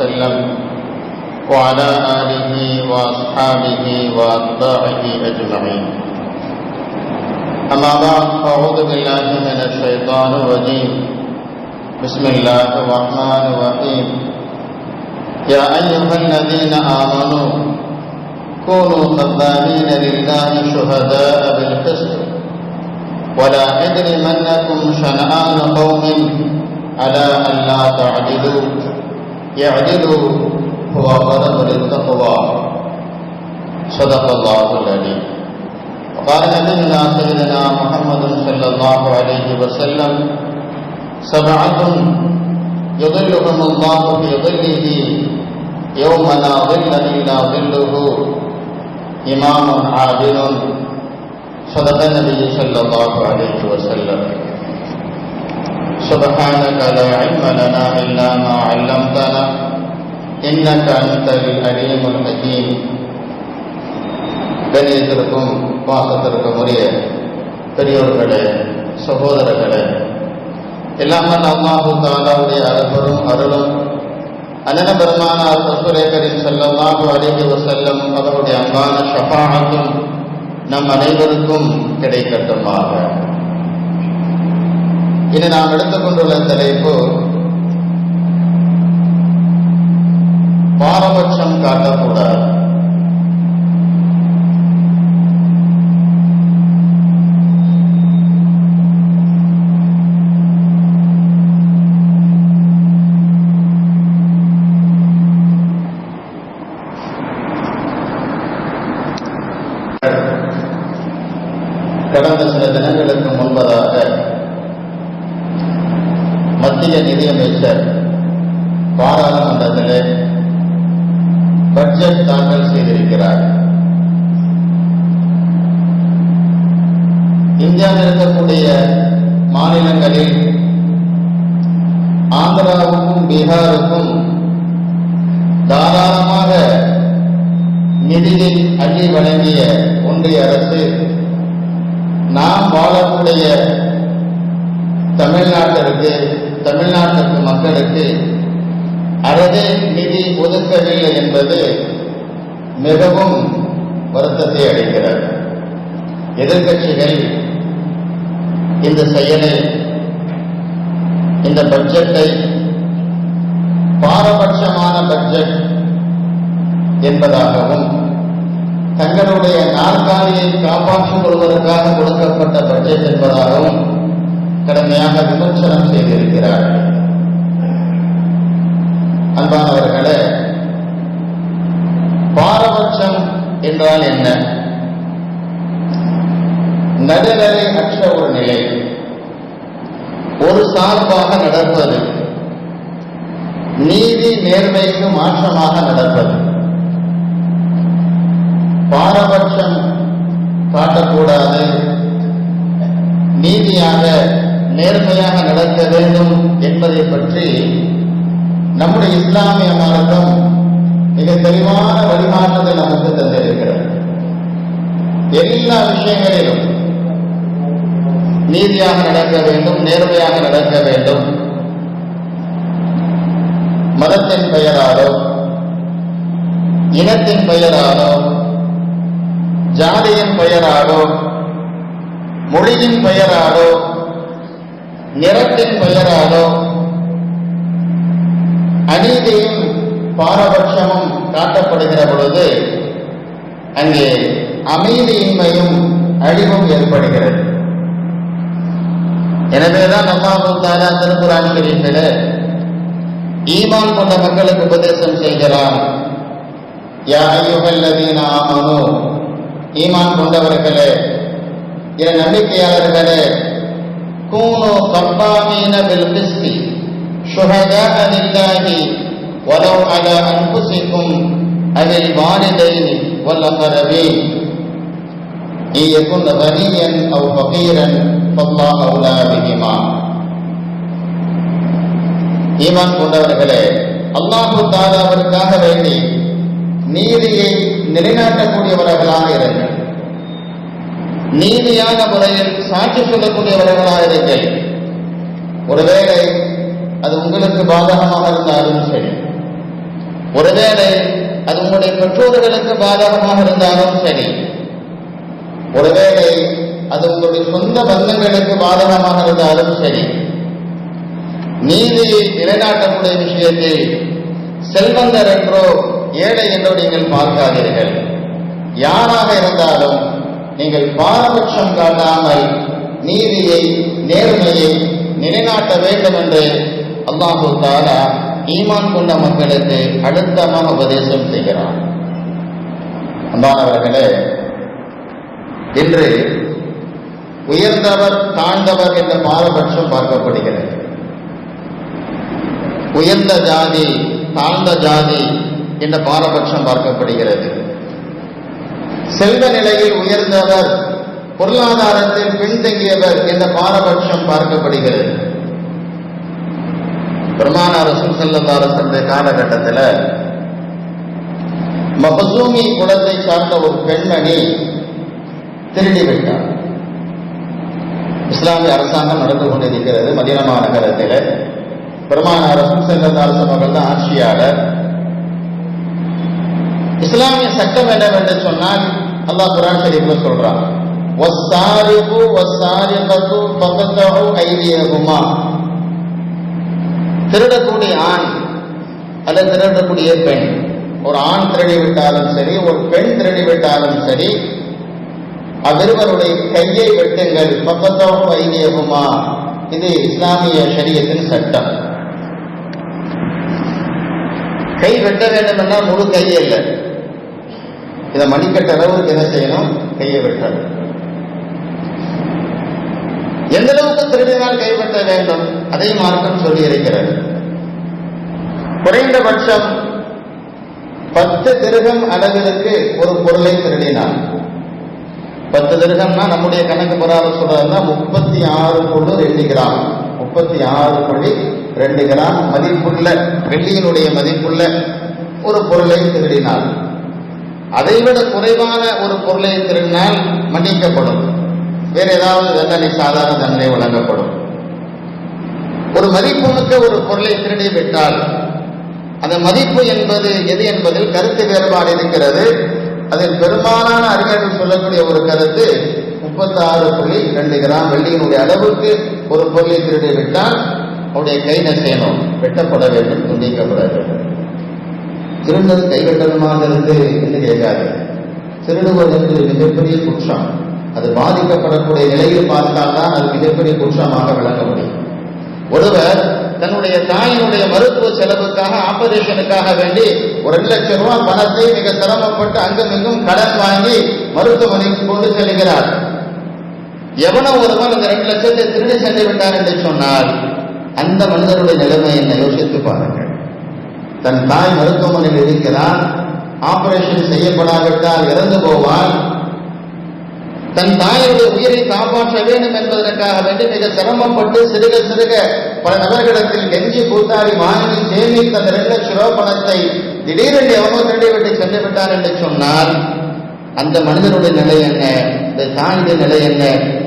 وسلم وعلى آله وأصحابه وأتباعه أجمعين. أما بعد أعوذ بالله من الشيطان الرجيم. بسم الله الرحمن الرحيم. يا أيها الذين آمنوا كونوا قبالين لله شهداء بالقسط. ولا يجرمنكم شنآن قوم على ألا تعدلوا. يعدلوا هو أقرب للتقوى صدق الله العليم وقال نبينا سيدنا محمد صلى الله عليه وسلم، سبعة يظلهم الله في ظله، يوم لا ظل إلا ظله، إمام عادل. صدق النبي صلى الله عليه وسلم. سبحانك لا علم لنا إلا ما علمتنا إنك أنت العليم الحكيم கணியத்திற்கும் பாசத்திற்கும் உரிய பெரியோர்களே சகோதரர்களே எல்லாமே அல்லாஹு தாலாவுடைய அருளும் அருளும் அனன பெருமானார் ரசூலேக்கரின் செல்லல்லாஹு அலைஹி வஸல்லம் அவருடைய அன்பான ஷஃபாஅத்தும் நம் அனைவருக்கும் கிடைக்கட்டுமாக இனி நாம் எடுத்துக்கொண்டுள்ள தலைப்பு பாரபட்சம் காட்டக்கூடாது. அமைச்சர் பாராளுமன்றத்திலே பட்ஜெட் தாக்கல் செய்திருக்கிறார். இந்தியாவில் இருக்கக்கூடிய மாநிலங்களில் ஆந்திராவுக்கும் பீகாருக்கும் தாராளமாக நிதியை அள்ளி வழங்கிய ஒன்றிய அரசு நாம் வாழக்கூடிய தமிழ்நாட்டிற்கு தமிழ்நாட்டு மக்களுக்கு அறவே நிதி ஒதுக்கவில்லை என்பது மிகவும் வருத்தத்தை அளிக்கிறது. எதிர்கட்சிகள் இந்த செயலை இந்த பட்ஜெட்டை பாரபட்சமான பட்ஜெட் என்பதாகவும் தங்களுடைய நாற்காலியை காப்பாற்றிக் கொள்வதற்காக கொடுக்கப்பட்ட பட்ஜெட் என்பதாகவும் கடுமையாக விமர்சனம் செய்திருக்கிறார். அன்பானவர்களே பாரபட்சம் என்றால் என்ன? நடுநிலை அற்ற ஒரு நிலை ஒரு சார்பாக நடப்பது நீதி நேர்மைக்கு மாற்றமாக நடப்பது பாரபட்சம் காட்டக்கூடாது நீதியாக நேர்மையாக நடக்க வேண்டும் என்பதை பற்றி நம்முடைய இஸ்லாமிய மார்க்கம் மிக தெளிவான வழிமாற்றத்தை நமக்கு தந்திருக்கிறது. எல்லா விஷயங்களிலும் நீதியாக நடக்க வேண்டும் நேர்மையாக நடக்க வேண்டும். மதத்தின் பெயராலோ இனத்தின் பெயராலோ ஜாதியின் பெயராலோ மொழியின் பெயராலோ நிறத்தின் பெயராலோ அநீதியும் பாரபட்சமும் காட்டப்படுகிற பொழுது அங்கே அமைதியின்மையும் அழிவும் ஏற்படுகிறது. எனவேதான் அல்லாஹு தாலா திருக்குறான் ஷரீஃபில் ஈமான் கொண்ட மக்களுக்கு உபதேசம் செய்கிறான். யா ஐயுகல்லதீன ஆமனு ஈமான் கொண்டவர்களே என நம்பிக்கையாளர்களே கூனு கப்பாமீன பில் கிஸ்தி شهداء لله ولو على أنفسكم أو الوالدين والأقربين إن يكن غنيا أو فقيرا فالله أولى بهما ஈமான் கொண்டவர்களே அல்லாஹு தாலாவிற்காக வேண்டி நீதியை நிலைநாட்டக்கூடியவர்களாக இருங்கள் நீதியான முறையில் சாட்சி சொல்லக்கூடியவர்களாக இருங்கள். ஒருவேளை அது உங்களுக்கு பாதகமாக இருந்தாலும் சரி. ஒருவேளை அது உங்களுடைய பெற்றோர்களுக்கு பாதகமாக இருந்தாலும் சரி. ஒருவேளை அது உங்களுடைய சொந்த பந்தங்களுக்கு பாதகமாக இருந்தாலும் சரி. நீதியை நிலைநாட்டக்கூடிய விஷயத்தில் செல்வந்தர் என்றோ ஏழை என்றோ நீங்கள் பார்க்காதீர்கள். யாராக இருந்தாலும் நீங்கள் பாரபட்சம் காட்டாமல் நீதியை நேர்மையை நிலைநாட்ட வேண்டும் என்று அல்லாஹு தாலா ஈமான் கொண்ட மக்களுக்கு அழுத்தமாக உபதேசம் செய்கிறார் அன்பானவர்களே இன்று உயர்ந்தவர் தாழ்ந்தவர் என்ற பாரபட்சம் பார்க்கப்படுகிறது. உயர்ந்த ஜாதி தாழ்ந்த ஜாதி என்ற பாரபட்சம் பார்க்கப்படுகிறது. செல்வ நிலையில் உயர்ந்தவர் பொருளாதாரத்தில் பின்தங்கியவர் என்ற பாரபட்சம் பார்க்கப்படுகிறது. பெருமான ரசூல் காலகட்டத்தில் மபசூமி குலத்தை சார்ந்த ஒரு பெண்மணி திருடிவிட்டார் இஸ்லாமிய அரசாங்கம் நடந்து கொண்டிருக்கிறது மதினமா நகரத்தில். பெருமான ரசூல் செல்லதாரசன் அவர்கள் தான் ஆட்சியாளர். இஸ்லாமிய சட்டம் என்னவென்று சொன்னால் அல்லாஹ் குரான் ஷரீஃப்ல சொல்றான் வஸ்ஸாரிகு வஸ்ஸாரிகத்து ஃபகதஹு ஐதியஹுமா திருடக்கூடிய ஆண் அல்லது திருடக்கூடிய பெண் ஒரு ஆண் திருடி விட்டாலும் சரி ஒரு பெண் திருடி விட்டாலும் சரி அவ்விருவருடைய கையை வெட்டுங்கள் பக்கத்தோடு வைத்தியகுமா இது இஸ்லாமிய சரியத்தின் சட்டம். கை வெட்ட வேண்டும் என்றால் முழு கையே இல்லை. இதை மணிக்கட்ட அளவுக்கு என்ன செய்யணும்? கையை வெட்ட எந்த அளவுக்கு திருடினால் கைப்பற்ற வேண்டும்? அதை மார்க்கம் சொல்லி இருக்கிறது. குறைந்தபட்சம் பத்து திருகம் அளவிற்கு ஒரு பொருளை திருடினார் பத்து திருகம்னா நம்முடைய கணக்கு பிரகாரம் சொல்றதுன்னா முப்பத்தி ஆறு புள்ளி ரெண்டு கிராம். முப்பத்தி ஆறு புள்ளி ரெண்டு கிராம் மதிப்புள்ள வெள்ளியினுடைய மதிப்புள்ள ஒரு பொருளை திருடினாள் அதைவிட குறைவான ஒரு பொருளை திருடினால் மன்னிக்கப்படும். வேற ஏதாவது தண்டனை சாதாரண தண்டனை வழங்கப்படும். ஒரு மதிப்புமிக்க ஒரு பொருளை திருடி விட்டால் அந்த மதிப்பு என்பது எது என்பதில் கருத்து வேறுபாடு இருக்கிறது. அதில் பெரும்பாலான அறிஞர்கள் சொல்லக்கூடிய ஒரு கருத்து முப்பத்தாறு புள்ளி ரெண்டு கிராம் வெள்ளியினுடைய அளவுக்கு ஒரு பொருளை திருடி விட்டால் அவருடைய கை நசையணும் வெட்டப்பட வேண்டும் துண்டிக்கப்பட வேண்டும். திருடுவது கைவெட்டணுமாக இருந்து என்று கேட்காது. திருடுவது என்பது மிகப்பெரிய குற்றம். அது பாதிக்கப்படக்கூடிய நிலையில் பார்த்தால்தான் அது மிகப்பெரிய குற்றமாக விளங்க முடியும். ஒருவர் தன்னுடைய தாயினுடைய மருத்துவ செலவுக்காக ஆபரேஷனுக்காக வேண்டி ஒரு ரெண்டு லட்சம் ரூபாய் பணத்தை மிக சிரமப்பட்டு அங்கும் கடன் வாங்கி மருத்துவமனைக்கு கொண்டு செல்கிறார். எவனோ ஒருவன் அந்த ரெண்டு லட்சத்தை திருடி சென்று விட்டார் என்று சொன்னால் அந்த மனிதருடைய நிலைமை என்ன? யோசித்து பாருங்கள். தன் தாய் மருத்துவமனையில் இருக்கிறார் ஆபரேஷன் செய்யப்படாவிட்டால் இறந்து போவார் தன் தாயுடைய உயிரை காப்பாற்ற வேண்டும் என்பதற்காக வேண்டி மிக சிரமப்பட்டு சிறுக சிறுக பல நபர்களிடத்தில் நெஞ்சி கூத்தாடி வாங்கி சேமித்த அந்த ரெண்டு லட்சம் ரூபாய் பணத்தை திடீரென்று எவனோ திருடி விட்டு சென்று விட்டார் என்று சொன்னால் அந்த மனிதனுடைய நிலை என்ன? இந்த தாயுடைய நிலை என்ன?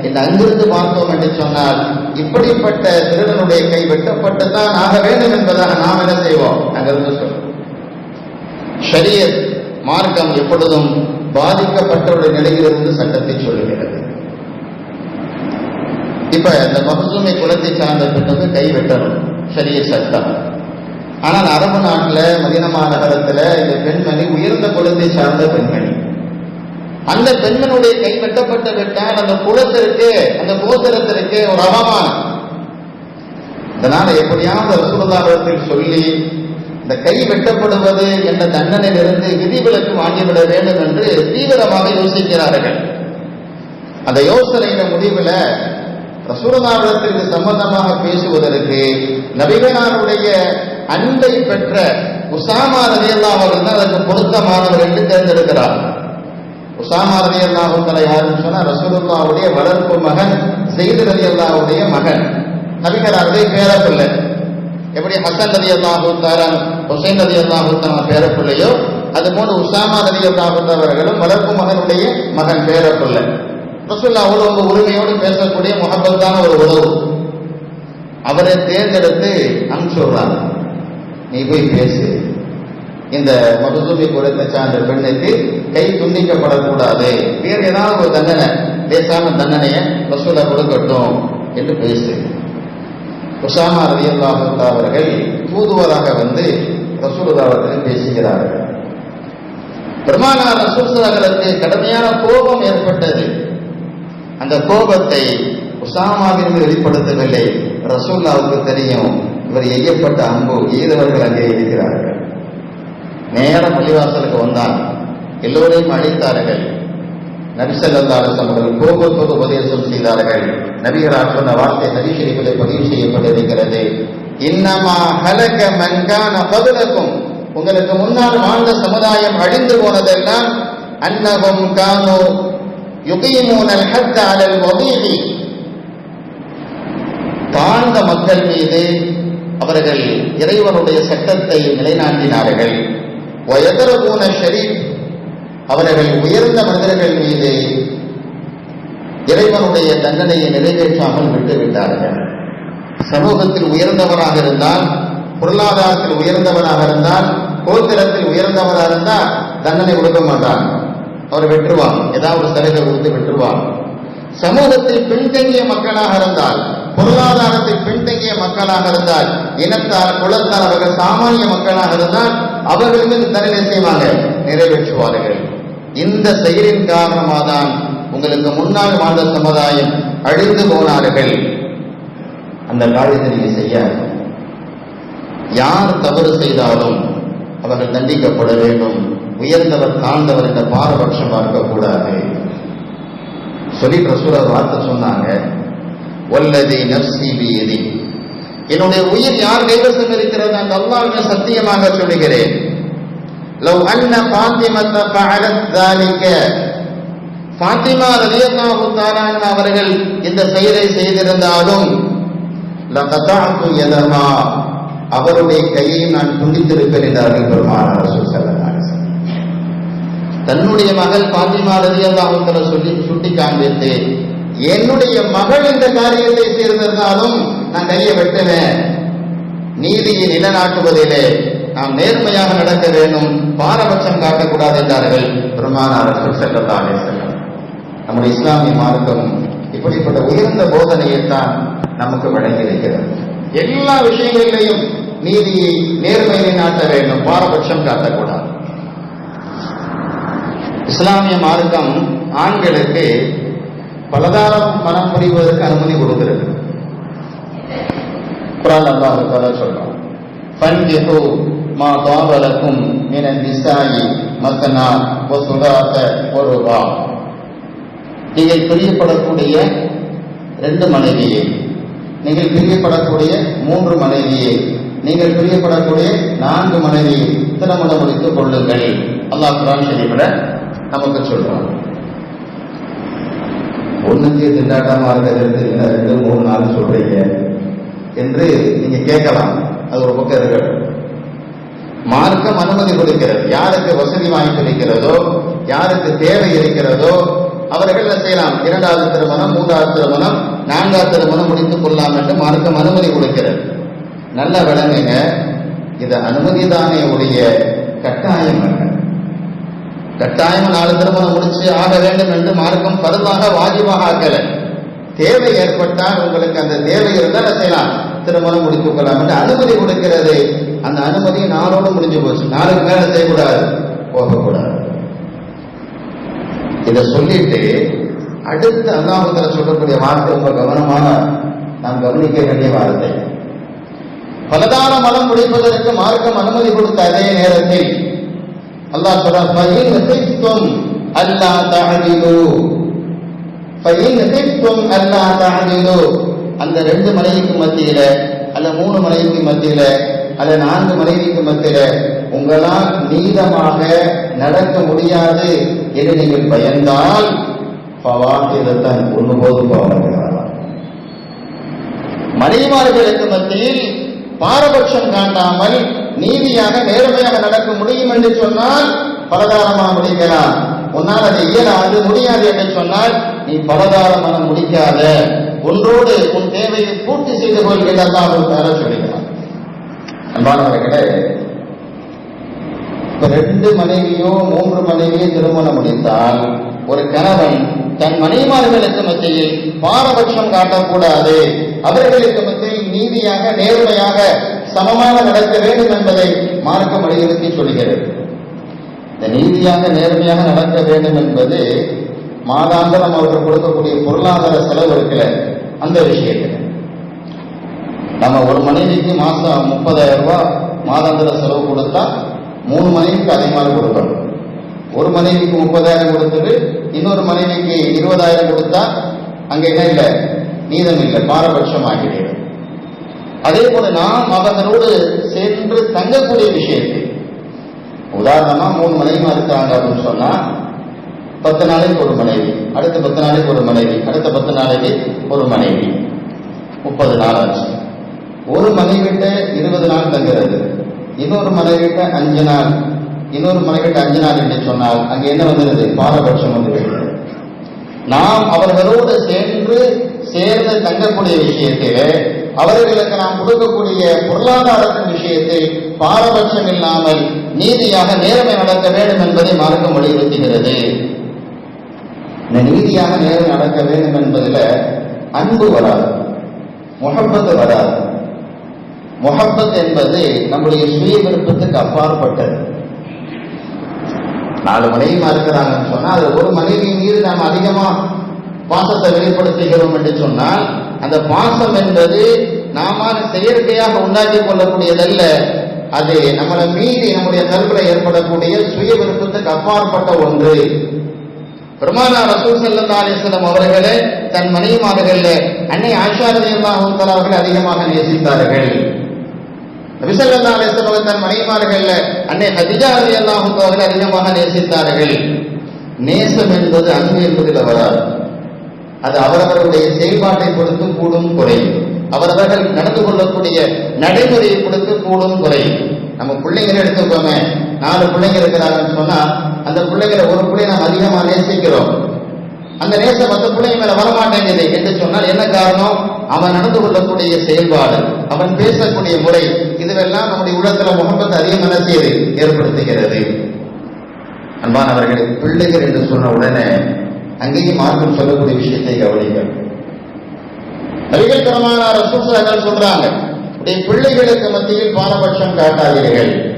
இந்த அங்கிருந்து பார்த்தோம் என்று சொன்னால் இப்படிப்பட்ட திருடனுடைய கை வெட்டப்பட்டுத்தான் ஆக வேண்டும் என்பதாக நாம் என்ன செய்வோம்? நாங்கள் சொல்றோம். ஷரியத் மார்க்கம் எப்பொழுதும் பாதிக்கப்பட்டவருடைய நிலையிலிருந்து சட்டத்தை சொல்லுகிறது. இப்ப இந்த மகசூமை குலத்தை சார்ந்த பெண்ணுக்கு கை வெட்டணும். சரிய சட்டம். ஆனால் அரபு நாட்டில் மதினமா நகரத்தில் இந்த பெண்மணி உயர்ந்த குலத்தை சார்ந்த பெண்மணி. அந்த பெண்மனுடைய கை வெட்டப்பட்டு விட்டால் அந்த குலத்திற்கு அந்த கோத்திரத்திற்கு ஒரு அவமானம். அதனால எப்படியாவது ரசூலுல்லாஹிடத்தில் சொல்லி இந்த கை வெட்டப்படுவது என்ற தண்டனையிலிருந்து விதிவிலக்கு வாங்கிவிட வேண்டும் என்று தீவிரமாக யோசிக்கிறார்கள். அந்த யோசனையின முடிவில் ரசூலனாவிடத்திற்கு சம்பந்தமாக பேசுவதற்கு நபிகனாருடைய அன்பை பெற்ற உசாமா ரதியல்லா அவர்கள் தான் அதற்கு பொருத்தமானவர் என்று தேர்ந்தெடுக்கிறார் உசாமா ரதியல்லாஹுத்தல யாருன்னு சொன்னா ரசூலுல்லாவுடைய வளர்ப்பு மகன் செய்து ரதியல்லாவுடைய மகன். நபிகளாருடைய பேரப்பிள்ளை. எப்படி ஹசன் ரதி அல்லாஹூத்தாரன் ஹுசைன் ரதி அல்லாஹூத்தான பேரப்பிள்ளையோ அதுபோன்று உசாமா நதி அவர்களும் வளர்ப்பு மகனுடைய மகன் பேரப்பிள்ளை. ரசூல்லா அவ்வளவு உரிமையோடு பேசக்கூடிய முகப்பத்தான ஒரு உறவு. அவரை தேர்ந்தெடுத்து அனுப்பிச்சுடுறாங்க நீ போய் பேசு. இந்த மகசூமி குலத்தை சார்ந்த பெண்ணுக்கு கை துண்டிக்கப்படக்கூடாது. வேறு ஏதாவது ஒரு தண்டனை பேசாம தண்டனையை ரசூலா கொடுக்கட்டும் என்று பேசு உஷாமா ரவி அவர்கள் தூதுவராக வந்து ரசூலுல்லா பேசுகிறார்கள். பெருமானார் ரசூல்சலார்களுக்கு கடுமையான கோபம் ஏற்பட்டது. அந்த கோபத்தை உசாமாவிற்கு வெளிப்படுத்தவில்லை. ரசூல்லாவுக்கு தெரியும் இவர் எய்யப்பட்ட அம்பு ஈரவர்கள் அங்கே இருக்கிறார்கள். நேரம் பள்ளிவாசலுக்கு வந்தான். எல்லோரையும் அழைத்தார்கள். நபிசல்லாஸ் அவர்கள் கோபத்தோடு உபதேசம் செய்தார்கள். நபிகளார் சொன்ன வார்த்தை நபிஷரிகளை பதிவு செய்யப்பட்டிருக்கிறது இன்னமா ஹலக மன்கான பதுலக்கும் உங்களுக்கு முன்னால் வாழ்ந்த சமுதாயம் அழிந்து போனதெல்லாம் அன்னகம் கானோ யுகீமூனல் ஹத்த அலல் வதீதி தாழ்ந்த மக்கள் மீது அவர்கள் இறைவனுடைய சட்டத்தை நிலைநாட்டினார்கள். வயதரபூன ஷரீப் அவர்கள் உயர்ந்த மனிதர்கள் மீது இறைவனுடைய தண்டனையை நிறைவேற்றாமல் விட்டுவிட்டார்கள். சமூகத்தில் உயர்ந்தவராக இருந்தால் பொருளாதாரத்தில் உயர்ந்தவராக இருந்தால் கோத்திரத்தில் உயர்ந்தவராக இருந்தால் தண்டனை கொடுக்க மாட்டார் அவர் வெற்றுவான் ஏதாவது ஒரு சலுகை கொடுத்து வெற்றுவான் சமூகத்தில் பின்தங்கிய மக்களாக இருந்தால் பொருளாதாரத்தில் பின்தங்கிய மக்களாக இருந்தால் இனத்தால் குலத்தால் அவர்கள் சாமானிய மக்களாக இருந்தால் அவர்கள் மீது தண்டனை செய்வாங்க நிறைவேற்றுவார்கள். இந்த செயலின் காரணமாக தான் உங்களுக்கு முன்னால் வாழ்ந்த சமுதாயம் அழிந்து போனார்கள். அந்த காரியத்தை நீங்க செய்ய யார் தவறு செய்தாலும் அவர்கள் தண்டிக்கப்பட வேண்டும். உயர்ந்தவர் தாழ்ந்தவர் என்ற பாரபட்சம் பார்க்கக்கூடாது சொல்லி ரசூல வார்த்தை சொன்னாங்க ஒல்லதி நப்சி எதி என்னுடைய உயிர் யார் கைவசம் இருக்கிறது அந்த அல்லாவிட சத்தியமாக சொல்லுகிறேன். லவ் அன்ன பாத்திமத்த பகலத் தாலிக்க பாத்திமா ரலியல்லாஹு தாலான் அவர்கள் இந்த செயலை செய்திருந்தாலும் லகதாத்து யதஹா. அவருடைய கையை நான் துண்டித்திருப்பேன் என்றார்கள் பெருமானார் ரசூல் ஸல்லல்லாஹு அலைஹி தன்னுடைய மகள் பாத்திமா ரலியல்லாஹு தாலா சொல்லி சுட்டி காண்பித்து என்னுடைய மகள் இந்த காரியத்தை செய்திருந்தாலும் நான் கையை வெட்டுவேன் நீதியை நிலநாட்டுவதிலே நாம் நேர்மையாக நடக்க வேண்டும். பாரபட்சம் காட்டக்கூடாது என்றார்கள் பெருமானார் செல்லத்தாலே ஸல்லல்லாஹு நம்முடைய இஸ்லாமிய மார்க்கம் இப்படிப்பட்ட உயர்ந்த போதனையைத்தான் நமக்கு வழங்கியிருக்கிறது எல்லா விஷயங்களிலையும் நீதியை நேர்மையை நாட்ட வேண்டும். பாரபட்சம் காட்டக்கூடாது. இஸ்லாமிய மார்க்கம் ஆண்களுக்கு பலதாரம் மனம் புரிவதற்கு அனுமதி கொடுக்கிறது. குரான் அல்லாஹ் தஆலா சொல்றான். ஃபன்ஜிஹு மா தாபலக்கும் மின நிசாயி மஸ்னா வ சுலாத வ ருபா நீங்கள் பிரியப்படக்கூடிய ரெண்டு மனைவியே நீங்கள் பிரியப்படக்கூடிய மூன்று மனைவியே நீங்கள் பிரியப்படக்கூடிய நான்கு மனைவி திருமணம் முடித்துக் கொள்ளுங்கள். அல்லாஹ் குரான் ஷரீஃபில் நமக்கு சொல்றான். ஒண்ணுக்கு திண்டாட்டமா இருக்கிறது என்ன ரெண்டு மூணு நாள் சொல்றீங்க. என்று நீங்க கேட்கலாம். அது ஒரு பக்கம் இருக்கட்டும் மார்க்கம் அனுமதி கொடுக்கிறது. யாருக்கு வசதி வாய்ப்பு இருக்கிறதோ யாருக்கு தேவை இருக்கிறதோ அவர்கள் என்ன செய்யலாம். இரண்டாவது திருமணம் மூன்றாவது திருமணம் நான்காவது திருமணம் முடித்துக் கொள்ளலாம் என்று மார்க்கம் அனுமதி கொடுக்கிறது. நல்ல விளங்குங்க. இது அனுமதிதானே உடைய கட்டாயம் கட்டாயம் நாலு திருமணம் முடிச்சு ஆக வேண்டும் என்று மார்க்கம் பருவாக வாஜிபாக ஆக்கலை. தேவை ஏற்பட்டால் உங்களுக்கு அந்த தேவை இருந்தால் செய்யலாம். திருமணம் முடித்துக் கொள்ளலாம் என்று அனுமதி கொடுக்கிறது. அந்த அனுமதி நாளோடு முடிஞ்சு போச்சு. நாளுக்கு மேல செய்யக்கூடாது. போகக்கூடாது. இதை சொல்லிட்டு அடுத்து அல்லாஹுல சொல்லக்கூடிய வார்த்தை ரொம்ப கவனமான நாம் கவனிக்க வேண்டிய வார்த்தை. பலதான மலம் முடிப்பதற்கு மார்க்கம் அனுமதி கொடுத்த அதே நேரத்தில் அல்லாஹ் சொல்றான் அல்லா தஅதிலு ஃபைன் அல்லா அந்த ரெண்டு மனைவிக்கு மத்தியில அல்ல மூணு மனைவிக்கு மத்தியில அல்ல நான்கு மனைவிக்கு மத்தியில உங்களால் நீதமாக நடக்க முடியாது என்று நீங்கள் பயந்தால் பவாக்கிரத்தான் ஒன்று போது பவனகிறாரா மனைவிமார்களுக்கு மத்தியில் பாரபட்சம் காட்டாமல் நீதியாக நேர்மையாக நடக்க முடியும் என்று சொன்னால் பலகாரமாக முடிக்கலாம். உன்னால் அதை இயலாது முடியாது என்று சொன்னால் நீ பலதாரமாக முடிக்காத. ஒன்றோடு உன் தேவையை பூர்த்தி செய்து கொள் என்று தர சொல்லுகிறார் அன்பானவர்களே இப்ப ரெண்டு மனைவியோ மூன்று மனைவியோ திருமணம் முடித்தால் ஒரு கணவன் தன் மனைவிமார்களுக்கு மத்தியில் பாரபட்சம் காட்டக்கூடாது. அவர்களுக்கு மத்தியில் நீதியாக நேர்மையாக சமமாக நடக்க வேண்டும் என்பதை மார்க்கம் வலியுறுத்தி சொல்கிறது. இந்த நீதியாக நேர்மையாக நடக்க வேண்டும் என்பது மாதாந்திரம் அவர்கள் கொடுக்கக்கூடிய பொருளாதார செலவு இருக்கிற அந்த விஷயத்தில். நம்ம ஒரு மனைவிக்கு மாசம் முப்பதாயிரம் ரூபாய் மாதாந்திர செலவு கொடுத்தா மூணு மனைவிக்கு அதிகமாக கொடுக்கணும். ஒரு மனைவிக்கு முப்பதாயிரம் கொடுத்துட்டு இன்னொரு மனைவிக்கு இருபதாயிரம் கொடுத்தா அங்க என்ன இல்லை? நீதம் இல்லை பாரபட்சம் ஆகிறது அதே போல நாம் அவர்களோடு சென்று தங்கக்கூடிய விஷயத்தில் உதாரணமா மூணு மனைவிமா இருக்காங்க அப்படின்னு சொன்னா பத்து நாளைக்கு ஒரு மனைவி அடுத்த பத்து நாளைக்கு ஒரு மனைவி அடுத்த பத்து நாளைக்கு ஒரு மனைவி. முப்பது நாள் ஆச்சு. ஒரு மனைவிட்ட இருபது நாள் தங்குறது இன்னொரு மனைவிட்ட அஞ்சு நாள் இன்னொரு மனைவிட்ட அஞ்சு நாள் என்று சொன்னால் அங்கே என்ன வந்துடுது பாரபட்சம் வந்து நாம் அவர்களோடு சென்று சேர்ந்து தங்கக்கூடிய விஷயத்தில் அவர்களுக்கு நாம் கொடுக்கக்கூடிய பொருளாதாரத்தின் விஷயத்தில் பாரபட்சம் இல்லாமல் நீதியாக நேர்மை நடக்க வேண்டும் என்பதை மார்க்கம் வலியுறுத்துகிறது. இந்த நீதியாக நேரம் நடக்க வேண்டும் என்பதில் அன்பு வராது. முகப்பத்து வராது. முகப்பத் என்பது நம்முடைய சுய விருப்பத்துக்கு அப்பாற்பட்டது. நாலு மனைவிமா இருக்கிறாங்கன்னு சொன்னால் அது ஒரு மனைவி மீது நாம் அதிகமா பாசத்தை வெளிப்படுத்துகிறோம் என்று சொன்னால் அந்த பாசம் என்பது நாம செயற்கையாக உண்டாக்கி கொள்ளக்கூடியதல்ல. அது நம்மளை மீறி நம்முடைய கல்வில ஏற்படக்கூடிய சுய விருப்பத்துக்கு அப்பாற்பட்ட ஒன்று. பெருமானா ரசூல் சல்லா அலிஸ்லம் அவர்களே தன் மனைவிமார்கள்ல அன்னை ஆஷா அவர்கள் அதிகமாக நேசித்தார்கள் நபிசல்லா அலிஸ்லம் அவர்கள் தன் மனைவிமார்கள்ல அன்னை ஹதிஜா ரதி அவர்கள் அதிகமாக நேசித்தார்கள். நேசம் என்பது அன்பு என்பதில் வராது அது அவரவருடைய செயல்பாட்டை பொறுத்து கூடும் குறையும் அவரவர்கள் நடந்து கொள்ளக்கூடிய நடைமுறையை பொறுத்து கூடும் குறையும் நம்ம பிள்ளைங்களை எடுத்துக்கோங்க நாலு பிள்ளைங்க இருக்கிறாங்கன்னு சொன்னா அந்த பிள்ளைங்களை ஒரு பிள்ளைய நாம் அதிகமா நேசிக்கிறோம். அந்த நேச மற்ற பிள்ளைங்க மேல வரமாட்டேங்குது. என்று சொன்னால் என்ன காரணம்? அவன் நடந்து கொள்ளக்கூடிய செயல்பாடு அவன் பேசக்கூடிய முறை இதுவெல்லாம் நம்முடைய உலகத்துல முகப்பத்தை அதிகம் என்ன செய்து ஏற்படுத்துகிறது. அன்பானவர்கள் பிள்ளைகள் என்று சொன்ன உடனே அங்கேயும் மார்க்கம் சொல்லக்கூடிய விஷயத்தை கவனிங்கள் நபிகள் பெருமானா சொல்றாங்க உடைய பிள்ளைகளுக்கு மத்தியில் பாரபட்சம் காட்டாதீர்கள்.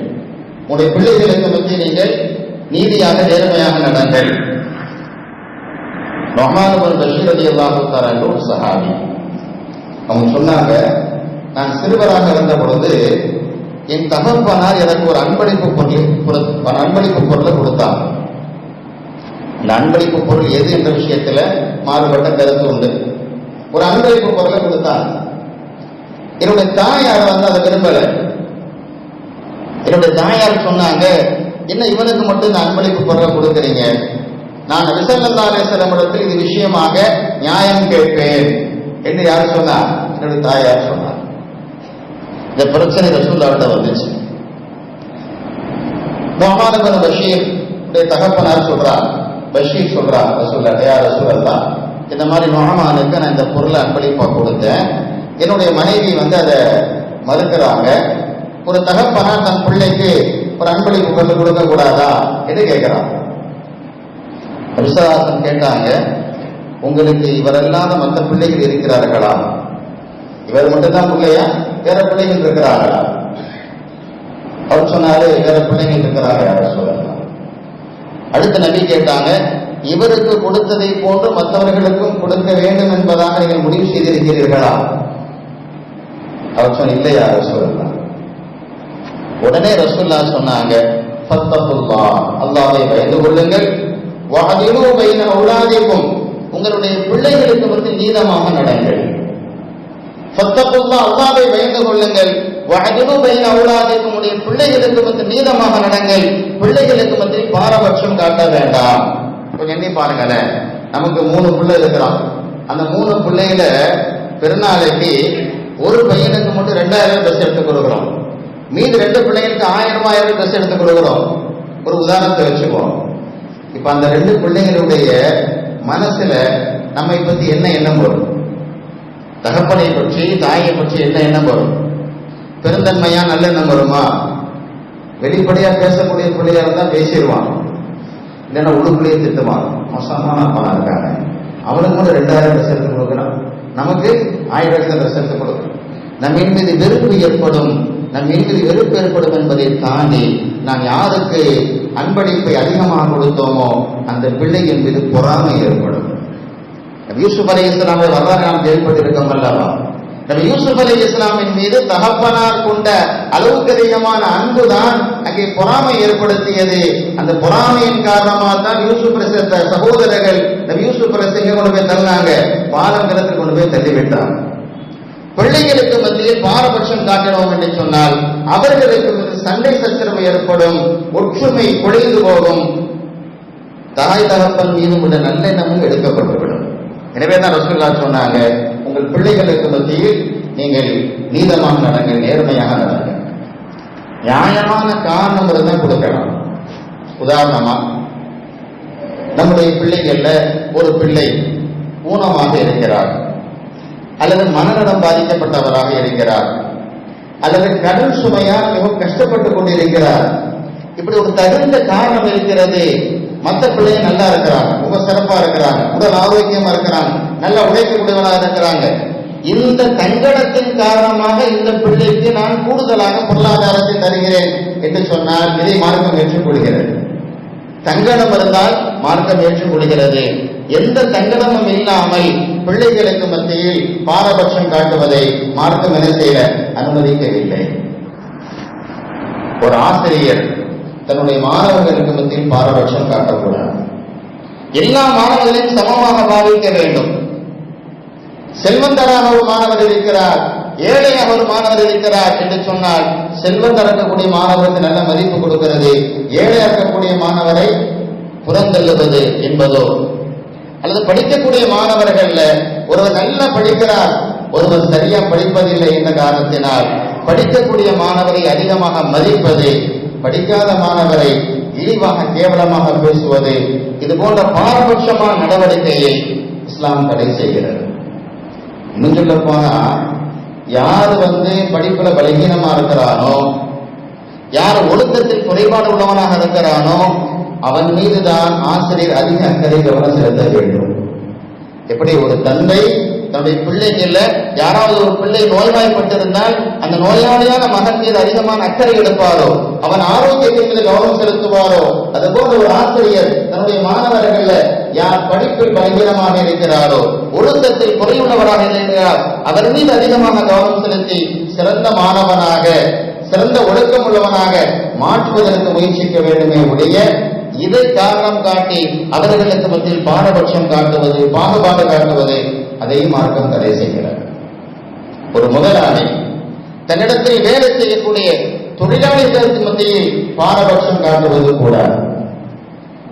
உடைய பிள்ளைகளுக்கு வந்து நீங்கள் நீதியாக நேர்மையாக நடங்கள். ரஹ்மான் பஷீர் அலி அல்லாஹு ஒரு சஹாபி. அவங்க சொன்னாங்க நான் சிறுவராக இருந்த பொழுது என் தகப்பனார் எனக்கு ஒரு அன்பளிப்பு பொருள் ஒரு அன்பளிப்பு பொருளை கொடுத்தாங்க இந்த அன்பளிப்பு பொருள் எது என்ற விஷயத்துல மாறுபட்ட கருத்து உண்டு. ஒரு அன்பளிப்பு பொருளை கொடுத்தாங்க என்னுடைய தாயார் வந்து அதை விரும்பல. என்னுடைய தாயார் சொன்னாங்க என்ன இவனுக்கு மட்டும் இந்த அன்பளிப்பு பொருளை கொடுக்குறீங்க? நான் விசல்லல்லாசலம் இது விஷயமாக நியாயம் கேட்பேன் என்று யார் சொன்னார் என்னுடைய தாயார் சொன்னார் இந்த பிரச்சனை ரசூல்லாவிட்ட வந்துச்சு. முகமது பின் பஷீர் தகப்பனார் சொல்றார் பஷீர் சொல்றார் ரசூல்லா யார் ரசூல்லா இந்த மாதிரி நொஹமானுக்கு நான் இந்த பொருளை அன்பளிப்பா கொடுத்தேன். என்னுடைய மனைவி வந்து அதை மறுக்கிறாங்க. ஒரு தகப்பனா தன் பிள்ளைக்கு ஒரு அன்பளிப்பு பொருள் கொடுக்க கூடாதா? என்று கேட்கிறான். விஸ்வநாதன் கேட்டாங்க உங்களுக்கு இவரெல்லாம் மற்ற பிள்ளைகள் இருக்கிறார்களா? இவர் மட்டும்தான் பிள்ளையா? வேற பிள்ளைகள் இருக்கிறார்களா? அவர் சொன்னாரு வேற பிள்ளைகள் இருக்கிறார்களா சொல்லலாம் அடுத்த நபி கேட்டாங்க இவருக்கு கொடுத்ததை போன்று மற்றவர்களுக்கும் கொடுக்க வேண்டும் என்பதாக நீங்கள் முடிவு செய்திருக்கிறீர்களா? அவர் சொன்ன இல்லையா சொல்லலாம் உடனே ரசூல்லா சொன்னாங்க ஃபத்தகுல்லா அல்லாஹ்வை பயந்து கொள்ளுங்கள். வஅதிலு பைன அவுலாதிக்கும் உங்களுடைய பிள்ளைகளுக்கு வந்து நீதமாக நடங்கள். ஃபத்தகுல்லா அல்லாஹ்வை பயந்து கொள்ளுங்கள். வஅதிலு பைன அவுலாதிக்கும் பிள்ளைகளுக்கு வந்து நீதமாக நடங்கள். பிள்ளைகளுக்கு வந்து பாரபட்சம் காட்ட வேண்டாம். கொஞ்சம் எண்ணி பாருங்களேன். நமக்கு மூணு பிள்ளை இருக்கிறான். அந்த மூணு பிள்ளைகளை பெருநாளைக்கு ஒரு பையனுக்கு மட்டும் ரெண்டாயிரம் ட்ரெஸ் எடுத்து கொடுக்குறோம். மீது ரெண்டு பிள்ளைங்களுக்கு ஆயிரம் ஆயிரம் ட்ரெஸ் எடுத்து கொடுக்குறோம். ஒரு உதாரணத்தை வச்சுக்குவோம். இப்ப அந்த ரெண்டு பிள்ளைங்களுடைய மனசுல நம்மை பத்தி என்ன எண்ணம் வரும்? தகப்பனை பற்றி தாயை பற்றி என்ன எண்ணம் வரும்? பெருந்தன்மையா நல்லெண்ணம் வருமா? வெளிப்படையா பேசக்கூடிய பிள்ளையா இருந்தா பேசிடுவான். இல்லைன்னா உள்ளுக்குள்ளேயே திட்டுவான். மோசமான அப்பனா இருக்காங்க அவனுக்கு கூட ரெண்டாயிரம் ட்ரெஸ் எடுத்து கொடுக்குறான் நமக்கு ஆயிரம் ட்ரெஸ் எடுத்து கொடுக்குறான் நம்மின் மீது வெறுப்பு ஏற்படும். நம் மீது வெறுப்பு ஏற்படும் என்பதை தாண்டி நாம் யாருக்கு அன்பளிப்பை அதிகமாக கொடுத்தோமோ அந்த பிள்ளையின் மீது பொறாமை ஏற்படும். யூசுப் அலி இஸ்லாமை வரலாறு நாம் கேள்விப்பட்டிருக்கோம் அல்லவா? நம்ம யூசுப் அலி இஸ்லாமின் மீது தகப்பனார் கொண்ட அளவுக்கு அதிகமான அன்புதான் அங்கே பொறாமை ஏற்படுத்தியது. அந்த பொறாமையின் காரணமாக தான் யூசுப் பிரசத்த சகோதரர்கள் நம்ம யூசுப் பிரச கொண்டு போய் தள்ளினாங்க? கிணத்துக்கு கொண்டு போய் தள்ளிவிட்டாங்க. பிள்ளைகளுக்கு மத்தியில் பாரபட்சம் காட்டணும் என்று சொன்னால் அவர்களுக்கு சண்டை சச்சரவு ஏற்படும் ஒற்றுமை குறைந்து போகும். தாய் தகப்பன் மீதும் உள்ள நல்லெண்ணமும் எடுக்கப்பட்டுவிடும். எனவே தான் ரசூல்லா சொன்னாங்க உங்கள் பிள்ளைகளுக்கு மத்தியில் நீங்கள் நீதமாக நடங்க நேர்மையாக நடங்க நியாயமான காரணம் இருந்தால் கொடுக்கலாம். உதாரணமா நம்முடைய பிள்ளைகள்ல ஒரு பிள்ளை ஊனமாக இருக்கிறார். அல்லது மனநலம் பாதிக்கப்பட்டவராக இருக்கிறார். அல்லது கடன் சுமையால் மிகவும் கஷ்டப்பட்டு கொண்டிருக்கிறார். இப்படி ஒரு தகுந்த காரணம் இருக்கிறது. மற்ற பிள்ளைங்க நல்லா இருக்கிறாங்க. ரொம்ப சிறப்பா இருக்கிறாங்க. உடல் ஆரோக்கியமா இருக்கிறாங்க. நல்லா உழைக்கக்கூடியவனாக இருக்கிறாங்க. இந்த தங்கடத்தின் காரணமாக இந்த பிள்ளைக்கு நான் கூடுதலாக பொருளாதாரத்தை தருகிறேன் என்று சொன்னால் இதை மார்க்கம் ஏற்றுக்கொள்கிறது. தங்கடம் இருந்தால் மார்க்கம் ஏற்றுக்கொள்கிறது. எந்த சங்கடமும் இல்லாமல் பிள்ளைகளுக்கு மத்தியில் பாரபட்சம் காட்டுவதை மார்க்கம் என்ன செய்ய அனுமதிக்கவில்லை. ஒரு ஆசிரியர் தன்னுடைய மாணவர்களுக்கு மத்தியில் பாரபட்சம் காட்டக்கூடாது. எல்லா மாணவர்களையும் சமமாக பாவிக்க வேண்டும். செல்வந்தராக ஒரு மாணவர் இருக்கிறார் ஏழையாக ஒரு மாணவர் இருக்கிறார் என்று சொன்னால் செல்வம் இருக்கக்கூடிய மாணவருக்கு நல்ல மதிப்பு கொடுக்கிறது ஏழை இருக்கக்கூடிய மாணவரை புறந்தள்ளுவது என்பதோ அல்லது படிக்கக்கூடிய மாணவர்கள்ல ஒருவர் நல்லா படிக்கிறார் ஒருவர் சரியா படிப்பதில்லை என்ற காரணத்தினால் படிக்கக்கூடிய மாணவரை அதிகமாக மதிப்பது படிக்காத மாணவரை இழிவாக கேவலமாக பேசுவது இது போன்ற பாரபட்சமான நடவடிக்கையை இஸ்லாம் தடை செய்கிறது. இன்னும் சொல்ல போனா யார் வந்து படிப்புல பலகீனமா இருக்கிறானோ யார் ஒழுக்கத்தில் குறைபாடு உள்ளவனாக இருக்கிறானோ அவன் மீதுதான் ஆசிரியர் அதிக அக்கறை கவனம் செலுத்த வேண்டும். எப்படி ஒரு தந்தை தன்னுடைய பிள்ளைகள்ல யாராவது ஒரு பிள்ளை நோய்வாய்ப்பட்டிருந்தால் அந்த நோயாளியான மகன் மீது அதிகமான அக்கறை எடுப்பாரோ? அவன் ஆரோக்கியத்தின் மீது கவனம் செலுத்துவாரோ? அதுபோல ஒரு ஆசிரியர் தன்னுடைய மாணவர்கள்ல யார் படிப்பில் பலகீனமாக இருக்கிறாரோ ஒழுக்கத்தில் குறையுள்ளவராக இருக்கிறார் அவர் மீது அதிகமாக கவனம் செலுத்தி சிறந்த மாணவனாக சிறந்த ஒழுக்கம் உள்ளவனாக மாற்றுவதற்கு முயற்சிக்க வேண்டுமே உடைய இதை காரணம் காட்டி அவர்களுக்கு மத்தியில் பாரபட்சம் காட்டுவது பாகுபாடு காட்டுவது அதையும் மார்க்கம் தடை செய்கிறார் ஒரு முதலாளி தன்னிடத்தில் வேலை செய்யக்கூடிய தொழிலாளிகளுக்கு மத்தியில் பாரபட்சம் காட்டுவது கூடாது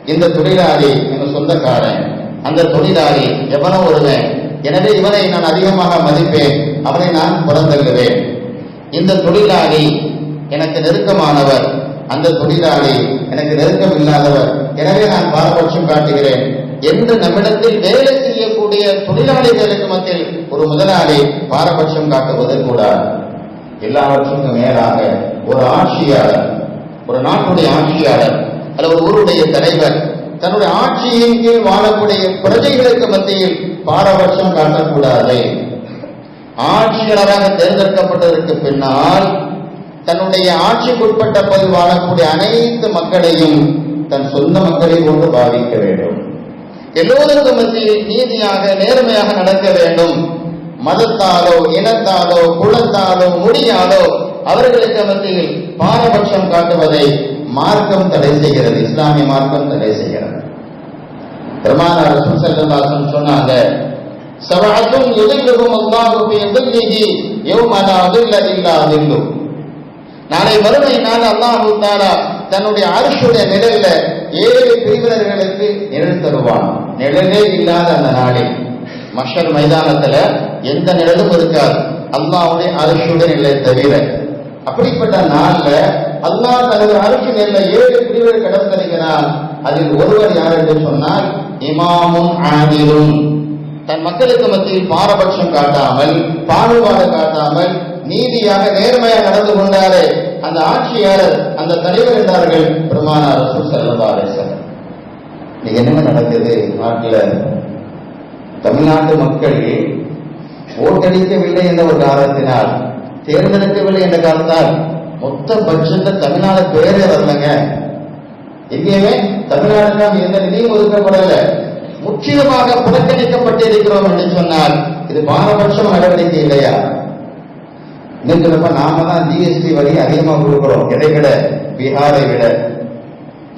இந்த தொழிலாளி என் சொந்தக்காரன் அந்த தொழிலாளி எவனோ ஒருவன் எனவே இவனை நான் அதிகமாக மதிப்பேன் அவனை நான் புறந்தள்ளுவேன். இந்த தொழிலாளி எனக்கு நெருக்கமானவர் அந்த தொழிலாளி எனக்கு நெருக்கம் இல்லாதவர் எனவே நான் பாரபட்சம் காட்டுகிறேன். என்று நம்மிடத்தில் வேலை செய்யக்கூடிய தொழிலாளிகளுக்கு மத்தியில் ஒரு முதலாளி பாரபட்சம் காட்டுவது கூட எல்லாவற்றுக்கும் மேலாக ஒரு ஆட்சியாளர் ஒரு நாட்டுடைய ஆட்சியாளர் அல்லது ஒரு ஊருடைய தலைவர் தன்னுடைய ஆட்சியின் கீழ் வாழக்கூடிய பிரஜைகளுக்கு மத்தியில் பாரபட்சம் காட்டக்கூடாது. ஆட்சியாளராக தேர்ந்தெடுக்கப்பட்டதற்கு பின்னால் தன்னுடைய ஆட்சிக்குட்பட்ட பகுதி வாழக்கூடிய அனைத்து மக்களையும் தன் சொந்த மக்களை கொண்டு பாதிக்க வேண்டும். எல்லோருக்கும் மத்தியில் நீதியாக நேர்மையாக நடக்க வேண்டும். மதத்தாலோ இனத்தாலோ குலத்தாலோ மொழியாலோ அவர்களுக்கு மத்தியில் பாரபட்சம் காட்டுவதை மார்க்கம் தடை செய்கிறது. இஸ்லாமிய மார்க்கம் தடை செய்கிறது. திருமானாரசும் செல்லதாசன் சொன்னாங்க சவாத்தும் எதிர்க்கும் அல்லாஹுக்கு எதிர்நீதி எவ்வளவு அதில்ல இல்லா அதில்லும் நாளை வறுமை நாள் அல்லாஹு தாலா தன்னுடைய அரசுடைய நிழல்ல ஏழு பிரிவினர்களுக்கு நிழல் தருவான். நிழலே இல்லாத அந்த நாளில். மஷர் மைதானத்துல எந்த நிழலும் இருக்காது. அல்லாவுடைய அரசுடைய நிழலை தவிர. அப்படிப்பட்ட நாள்ல அல்லாஹ் தனது அரசு நிலை ஏழு பிரிவுகள் கடத்தருகிறான் அதில் ஒருவர் யார் என்று சொன்னால் இமாமும் ஆதிலும் தன் மக்களுக்கு மத்தியில் பாரபட்சம் காட்டாமல் பாகுபாடு காட்டாமல் நீதியாக நேர்மையாக நடந்து கொண்டாரே அந்த ஆட்சியாளர் அந்த தலைவர் என்றார்கள் பெருமானார் அரசு ஸல்லல்லாஹு அலைஹி இன்னைக்கு என்னங்க நடக்குது நாட்டில்? தமிழ்நாட்டு மக்கள் ஓட்டளிக்கவில்லை என்ற ஒரு காரணத்தினால் தேர்ந்தெடுக்கவில்லை என்ற காரணத்தால் மொத்த பட்ஜெட்ல தமிழ்நாடு பேரே வரலங்க. எங்கேயுமே தமிழ்நாடுக்கு எந்த நிதியும் ஒதுக்கப்படல. முற்றிலுமாக புறக்கணிக்கப்பட்டிருக்கிறோம் என்று சொன்னால் இது பாரபட்சம் நடவடிக்கை இல்லையா? இன்னும் சொல்லப்ப நாம தான் ஜிஎஸ்டி வரி அதிகமாக கொடுக்கிறோம். எதை விட? பீகாரை விட.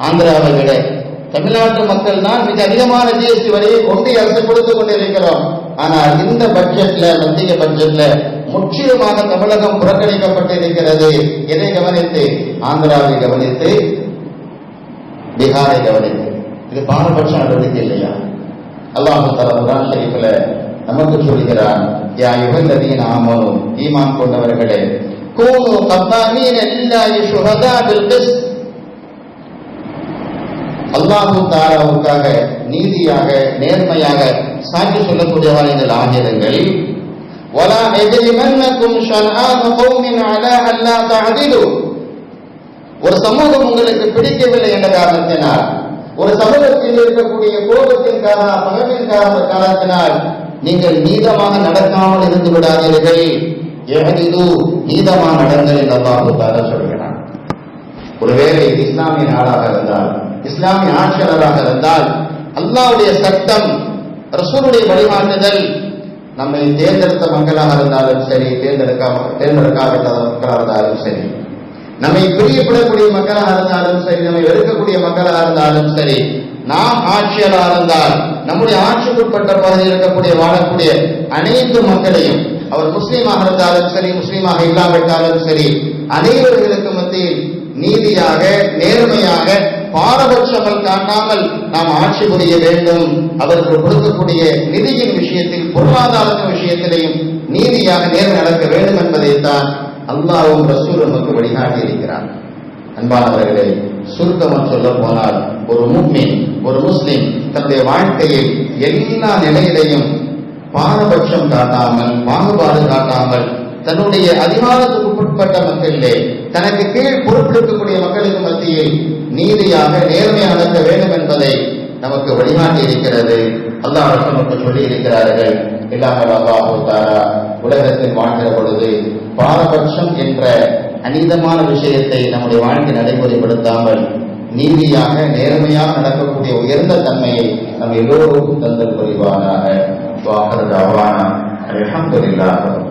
ஆந்திராவை விட. தமிழ்நாட்டு மக்கள் தான் மிக அதிகமான ஜிஎஸ்டி வரியை கொண்டு அரசு கொடுத்து கொண்டிருக்கிறோம். ஆனால் இந்த பட்ஜெட்ல மத்திய பட்ஜெட்ல முற்றிலுமாக தமிழகம் புறக்கணிக்கப்பட்டிருக்கிறது. எதை கவனித்து? ஆந்திராவை கவனித்து பீகாரை கவனித்து. இது பாரபட்ச நடவடிக்கை இல்லையா? அல்லாஹு தரவுதான் ஷெரீஃபில் நமக்கு சொல்கிறான் யா யுகல்லதீன ஆமனு ஈமான் கொண்டவர்களே கூனு கத்தாமீன லில்லாஹி ஷுஹதா பில் கிஸ்த் அல்லாஹு தாலாவுக்காக நீதியாக நேர்மையாக சாட்சி சொல்லக்கூடியவர்கள் நீங்கள் ஆகியிருங்கள் ولا يجرمنكم شنآن قوم على ألا تعدلوا ஒரு சமூகம் உங்களுக்கு பிடிக்கவில்லை என்ற காரணத்தினால் ஒரு சமூகத்தில் இருக்கக்கூடிய கோபத்தின் காரணம் பகவின் காரண காரணத்தினால் நீங்கள் நீதமாக நடக்காமல் இருந்து விடாதீர்கள். எஹதிது நீதமாக நடங்கள் என்று அல்லாஹு தாலா சொல்கிறான். ஒருவேளை இஸ்லாமிய நாடாக இருந்தால் இஸ்லாமிய ஆட்சியாளராக இருந்தால் அல்லாவுடைய சட்டம் ரசூருடைய வழிகாட்டுதல் நம்மை தேர்ந்தெடுத்த மக்களாக இருந்தாலும் சரி தேர்ந்தெடுக்காம தேர்ந்தெடுக்காவிட்ட மக்களாக இருந்தாலும் சரி நம்மை பிரியப்படக்கூடிய மக்களாக இருந்தாலும் சரி நம்மை வெறுக்கக்கூடிய மக்களாக இருந்தாலும் சரி நாம் ஆட்சியாளராக இருந்தால் நம்முடைய ஆட்சிக்குட்பட்ட பகுதியில் இருக்கக்கூடிய வாழக்கூடிய அனைத்து மக்களையும் அவர் முஸ்லீமாக இருந்தாலும் சரி முஸ்லீமாக இல்லாவிட்டாலும் சரி அனைவர்களுக்கு மத்தியில் நீதியாக நேர்மையாக பாரபட்சங்கள் காட்டாமல் நாம் ஆட்சி புரிய வேண்டும். அவர்கள் கொடுக்கக்கூடிய நிதியின் விஷயத்தில் பொருளாதாரத்தின் விஷயத்திலையும் நீதியாக நேர் நடக்க வேண்டும் என்பதைத்தான் அல்லாவும் ரசூலும் நமக்கு வழிகாட்டி இருக்கிறார் அன்பானவர்களே சுருக்கமாக சொல்ல போனால் ஒரு முக்மின் ஒரு முஸ்லிம் தன்னுடைய வாழ்க்கையில் எல்லா நிலையிலையும் பாரபட்சம் காட்டாமல் பாகுபாடு காட்டாமல் தன்னுடைய அதிகாரத்துக்கு உட்பட்ட மக்களிலே தனக்கு கீழ் பொறுப்பெடுக்கக்கூடிய மக்களுக்கு மத்தியில் நீதியாக நேர்மையாக நடக்க வேண்டும் என்பதை நமக்கு வழிகாட்டி இருக்கிறது அல்லாஹ் நமக்கு சொல்லி இருக்கிறார்கள் இல்லாமல் அல்லாஹு தாரா உலகத்தில் வாழ்கிற பொழுது பாரபட்சம் என்ற அநீதமான விஷயத்தை நம்முடைய வாழ்க்கை நடைமுறைப்படுத்தாமல் நீதியாக நேர்மையாக நடக்கக்கூடிய உயர்ந்த தன்மையை நம் எல்லோருக்கும் தந்தல் புரிவானாக. வாகன அல்ஹம்துலில்லாஹ்.